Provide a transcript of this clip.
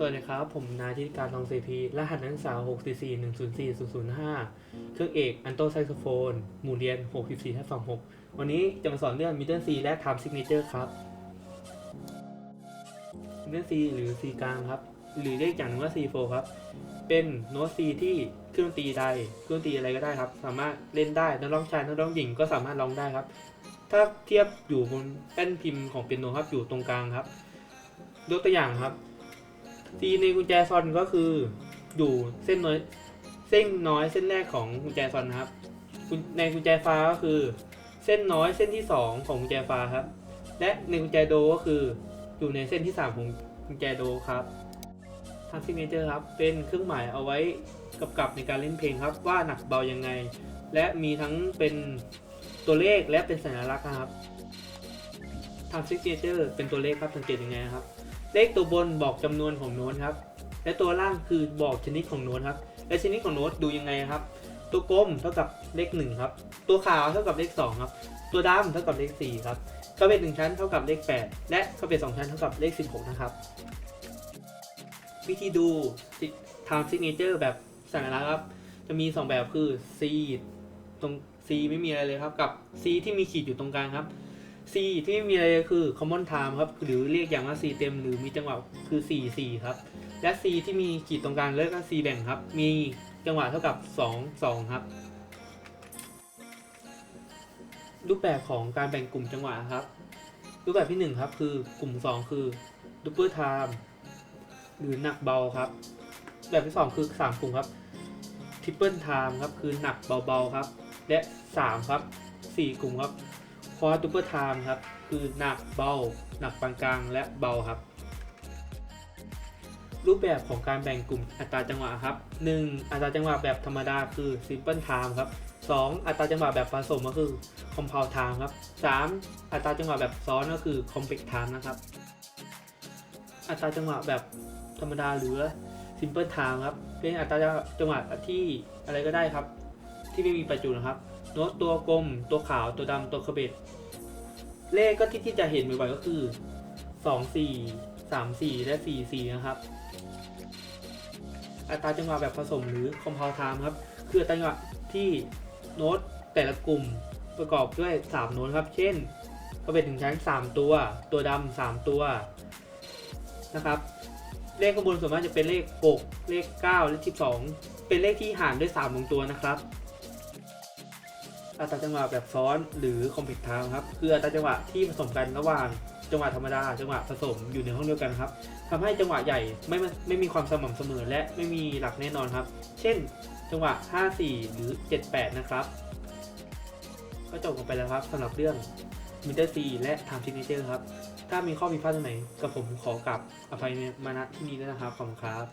สวัสดีครับ ผมนายธิติการทองเสพีรหัสนักศึกษา6 4 4 1 0 4 0 0 5 เครื่องเอกอันโตไซโซโฟน หมู่เรียน 64ทับ26วันนี้จะมาสอนเรื่อง Middle C และ Time Signature ครับ Middle C หรือ C กลางครับ หรือเรียกอย่างนึงว่า C4 ครับ เป็นโน้ต C ที่เครื่องดนตรีใด เครื่องดนตรีอะไรก็ได้ครับ สามารถเล่นได้นักร้องชายนักร้องหญิงก็สามารถร้องได้ครับ ถ้าเทียบอยู่บนแป้นพิมพ์ของเปียโนครับอยู่ตรงกลางครับยกตัวอย่างครับ C ในกุญแจซอนก็คืออยู่เส้นน้อยเส้นน้อยเส้นแรกของกุญแจซอนนะครับ ในกุญแจฟ้าก็คือ เส้นน้อยเส้นที่สองของกุญแจฟ้าครับ และในกุญแจโดก็คืออยู่ในเส้นที่สามของกุญแจโดครับทางซิเนเจอร์ครับเป็นเครื่องหมายเอาไว้กำกับในการเล่นเพลงครับ ว่าหนักเบายังไง และมีทั้งเป็นตัวเลขและเป็นสัญลักษณ์ครับ ทางซิกเนเจอร์เป็นตัวเลขครับสังเกตยังไงครับ เลขตัวบนบอกจำนวนของโน้ตครับ และตัวล่างคือบอกชนิดของโน้ตครับ และชนิดของโน้ตดูยังไงครับ ตัวกลมเท่ากับเลข1ครับ ตัวขาวเท่ากับเลข2ครับ ตัวดำเท่ากับเลข4ครับกระเบ็ดหนึ่งชั้นเท่ากับเลข 8 และกระเบ็ดสองชั้นเท่ากับเลข 16 นะครับ วิธีดู time signature แบบสัญลักษณ์ครับ จะมี 2 แบบคือ C ตรง C ไม่มีอะไรเลยครับ กับ C ที่มีขีดอยู่ตรงกลางครับ C ที่ไม่มีอะไรคือ common time ครับ หรือเรียกอย่างว่า C เต็มหรือมีจังหวะคือ 4 4 ครับ และ C ที่มีขีดตรงกลางแล้วก็ C แบ่งครับ มีจังหวะเท่ากับ 2 2 ครับ รูปแบบของการแบ่งกลุ่มจังหวะครับ รูปแบบที่ 1 ครับ คือกลุ่ม 2 คือ double time หรือหนักเบาครับ แบบที่ 2 คือ 3 กลุ่มครับ triple time ครับ คือหนักเบาๆครับ และ 3 ครับ 4 กลุ่มครับ คอร์ดูเปอร์ไทม์ครับ คือหนักเบา หนักปานกลางและเบาครับ รูปแบบของการแบ่งกลุ่มอัตราจังหวะครับ 1. อัตราจังหวะแบบธรรมดาคือ simple time ครับ 2. อัตราจังหวะแบบผสมก็คือ compound time ครับ 3. อัตราจังหวะแบบซ้อนก็คือ complex time นะครับ อัตราจังหวะแบบธรรมดาหรือ simple time ครับ เป็นอัตราจังหวะที่อะไรก็ได้ครับ ที่ไม่มีประจุนะครับ โน้ตตัวกลม ตัวขาวตัวดำตัวขบเบ็ดเลขก็ที่ที่จะเห็นบ่อยๆก็คือ2 4 3 4และ4 4นะครับ อัตราจังหวะแบบผสมหรือ compound time ครับ คืออัตราจังหวะที่โน้ตแต่ละกลุ่มประกอบด้วย 3 โน้ตครับ เช่นกระเบ็ดถึงชั้น 3 ตัว ตัวดำ3ตัวนะครับ เลขข้างบนส่วนมากจะเป็นเลข 6 เลข9เลข12 เป็นเลขที่หารด้วย3ลงตัวนะครับ อัตราจังหวะแบบซ้อนหรือ complex time ครับคืออัตราจังหวะที่ผสมกันระหว่างจังหวะธรรมดาจังหวะผสมอยู่ในห้องเดียวกันครับทำให้จังหวะใหญ่ไม่ไม่ไม่มีความสม่ำเสมอและไม่มีหลักแน่นอนครับ เช่น จังหวะ 54 หรือ 78 นะครับ ก็จบกันไปแล้วครับสำหรับเรื่อง Middle C และ Time Signature ครับ ถ้ามีข้อผิดพลาดตรงไหนกับผมขอกลับอภัยมาณที่นี้ด้วยนะครับขอบคุณครับ